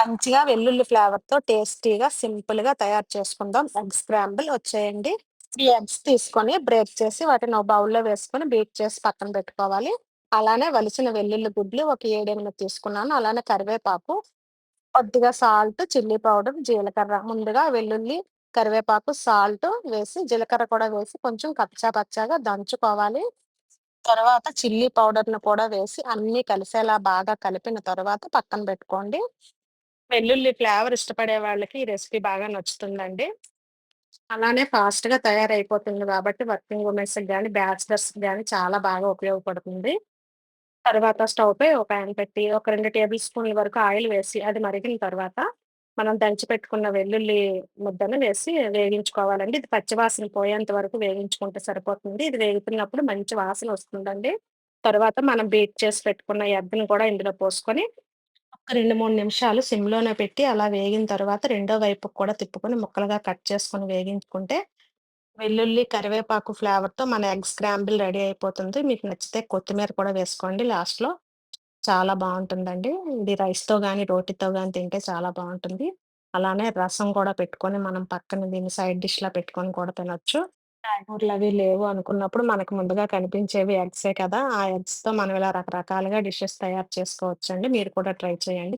మంచిగా వెల్లుల్లి ఫ్లేవర్‌తో టేస్టీగా, సింపుల్‌గా తయారు చేసుకుందాం. ఎగ్ స్క్రాంబుల్ వచ్చేయండి. త్రీ ఎగ్స్ తీసుకొని బ్రేక్ చేసి వాటిని ఒక బౌల్‌లో వేసుకొని బీట్ చేసి పక్కన పెట్టుకోవాలి. అలానే వలిసిన వెల్లుల్లి గుడ్లు ఒక 7, 8 తీసుకున్నాను. అలానే కరివేపాకు, కొద్దిగా సాల్ట్, చిల్లీ పౌడర్, జీలకర్ర ముందుగా వెల్లుల్లి, కరివేపాకు, సాల్ట్ వేసి జీలకర్ర కూడా వేసి కొంచెం కచ్చా పచ్చాగా దంచుకోవాలి. తర్వాత చిల్లీ పౌడర్‌ని కూడా వేసి అన్నీ కలిసేలా బాగా కలిపిన తర్వాత పక్కన పెట్టుకోండి. వెల్లుల్లి ఫ్లేవర్ ఇష్టపడే వాళ్ళకి ఈ రెసిపీ బాగా నచ్చుతుందండి. అలానే ఫాస్ట్‌గా తయారైపోతుంది కాబట్టి వర్కింగ్ వుమెన్స్‌కి కానీ బ్యాచిలర్స్‌కి కానీ చాలా బాగా ఉపయోగపడుతుంది. తర్వాత స్టవ్‌పై ఒక ప్యాన్ పెట్టి ఒక రెండు టేబుల్ స్పూన్ల వరకు ఆయిల్ వేసి అది మరిగిన తర్వాత మనం దంచి పెట్టుకున్న వెల్లుల్లి ముద్దను వేసి వేగించుకోవాలండి. ఇది పచ్చివాసన పోయేంత వరకు వేగించుకుంటే సరిపోతుంది. ఇది వేగుతున్నప్పుడు మంచి వాసన వస్తుందండి. తర్వాత మనం బీట్ చేసి పెట్టుకున్న ఎగ్‌ని కూడా ఇందులో పోసుకొని రెండు మూడు నిమిషాలు సిమ్‌లోనే పెట్టి అలా వేగిన తర్వాత రెండో వైపు కూడా తిప్పుకొని ముక్కలుగా కట్ చేసుకొని వేగించుకుంటే వెల్లుల్లి, కరివేపాకు ఫ్లేవర్‌తో మన ఎగ్ స్క్రాంబుల్ రెడీ అయిపోతుంది. మీకు నచ్చితే కొత్తిమీర కూడా వేసుకోండి లాస్ట్‌లో. చాలా బాగుంటుందండి ఇది రైస్‌తో కానీ రోటీతో కానీ తింటే చాలా బాగుంటుంది అలానే రసం కూడా పెట్టుకొని మనం పక్కన దీన్ని సైడ్ డిష్‌లా పెట్టుకొని కూడా తినొచ్చు. కాయగూరలవి లేవు అనుకున్నప్పుడు మనకు ముందుగా కనిపించేవి ఎగ్సే కదా! ఆ ఎగ్స్‌తో మనం ఇలా రకరకాలుగా డిషెస్ తయారు చేసుకోవచ్చండి. మీరు కూడా ట్రై చేయండి.